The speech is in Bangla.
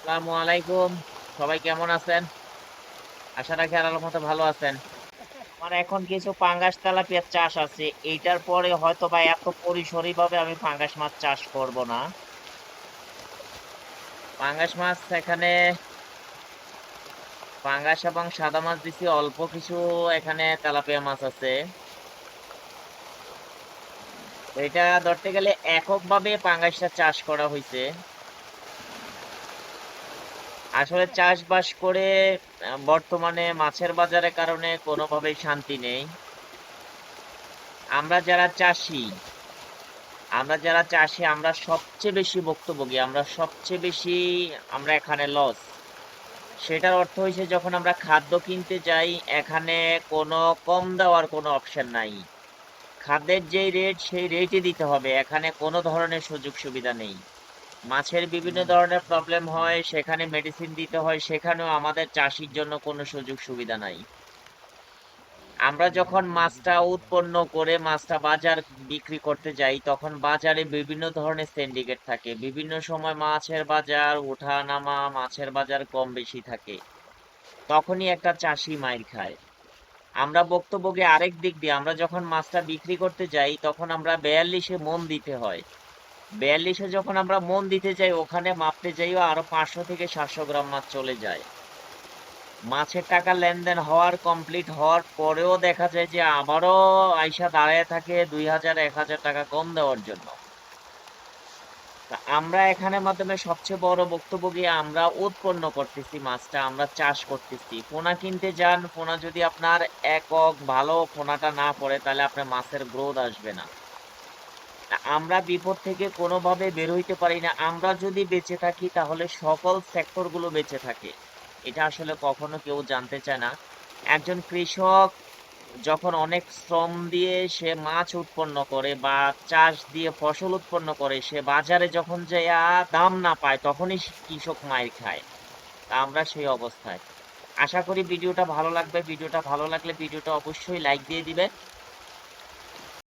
আসসালামু আলাইকুম। সবাই কেমন আছেন? আশা রাখি মতো ভালো আছেন। আমার এখন কিছু পাঙ্গাস চাষ আছে। এইটার পরে হয়তো বা এত পরিসরই ভাবে আমি পাঙ্গাস মাছ চাষ করব না। পাঙ্গাস মাছ এখানে পাঙ্গাস এবং সাদা মাছ দিছি, অল্প কিছু এখানে তেলাপিয়া মাছ আছে। এটা ধরতে গেলে এককভাবে পাঙ্গাসটা চাষ করা হয়েছে আসলে চাষবাস করে বর্তমানে মাছের বাজারের কারণে কোনোভাবেই শান্তি নেই। আমরা যারা চাষি, আমরা যারা চাষি, আমরা সবচেয়ে বেশি ভুক্তভোগী, আমরা সবচেয়ে বেশি আমরা এখানে লস সেটার অর্থ হয়েছে যখন আমরা খাদ্য কিনতে যাই, এখানে কোনো কম দেওয়ার কোনো অপশন নাই। খাদ্যের যেই রেট সেই রেটই দিতে হবে। এখানে কোনো ধরনের সুযোগ সুবিধা নেই। মাছের বিভিন্ন ধরনের প্রবলেম হয়, সেখানে মেডিসিন দিতে হয়, সেখানেও আমাদের চাষির জন্য কোনো সুযোগ সুবিধা নাই। আমরা যখন মাছটা উৎপন্ন করে মাছটা বাজার বিক্রি করতে যাই, তখন বাজারে বিভিন্ন ধরনের সিন্ডিকেট থাকে। বিভিন্ন সময় মাছের বাজার ওঠা নামা মাছের বাজার কম বেশি থাকে। তখনই একটা চাষি মাইর খায়। আমরা বক্তব্যকে আরেক দিক দিয়ে, আমরা যখন মাছটা বিক্রি করতে যাই, তখন আমরা বেয়াল্লিশে মন দিতে হয়। বিয়াল্লিশে যখন আমরা মন দিতে যাই, ওখানে মাপতে যাইও আরও পাঁচশো থেকে সাতশো গ্রাম মাছ চলে যায়। মাছের টাকা লেনদেন হওয়ার কমপ্লিট হওয়ার পরেও দেখা যায় যে আবারও আইসা দাঁড়ায় থাকে দুই হাজার, এক হাজার টাকা কম দেওয়ার জন্য। আমরা এখানে মাধ্যমে সবচেয়ে বড় বক্তব্য গিয়ে আমরা উৎপন্ন করতেছি মাছটা, আমরা চাষ করতেছি। পোনা কিনতে যান, পোনা যদি আপনার একক ভালো পোনাটা না পড়ে, তাহলে আপনার মাছের গ্রোথ আসবে না। আমরা বিপদ থেকে কোনোভাবে বের হইতে পারি না। আমরা যদি বেঁচে থাকি, তাহলে সকল সেক্টরগুলো বেঁচে থাকে। এটা আসলে কখনো কেউ জানতে চায় না। একজন কৃষক যখন অনেক শ্রম দিয়ে সে মাছ উৎপন্ন করে বা চাষ দিয়ে ফসল উৎপন্ন করে, সে বাজারে যখন যে দাম না পায়, তখনই কৃষক মায়ের খায়। তা আমরা সেই অবস্থায়। আশা করি ভিডিওটা ভালো লাগবে। ভিডিওটা ভালো লাগলে ভিডিওটা অবশ্যই লাইক দিয়ে দিবে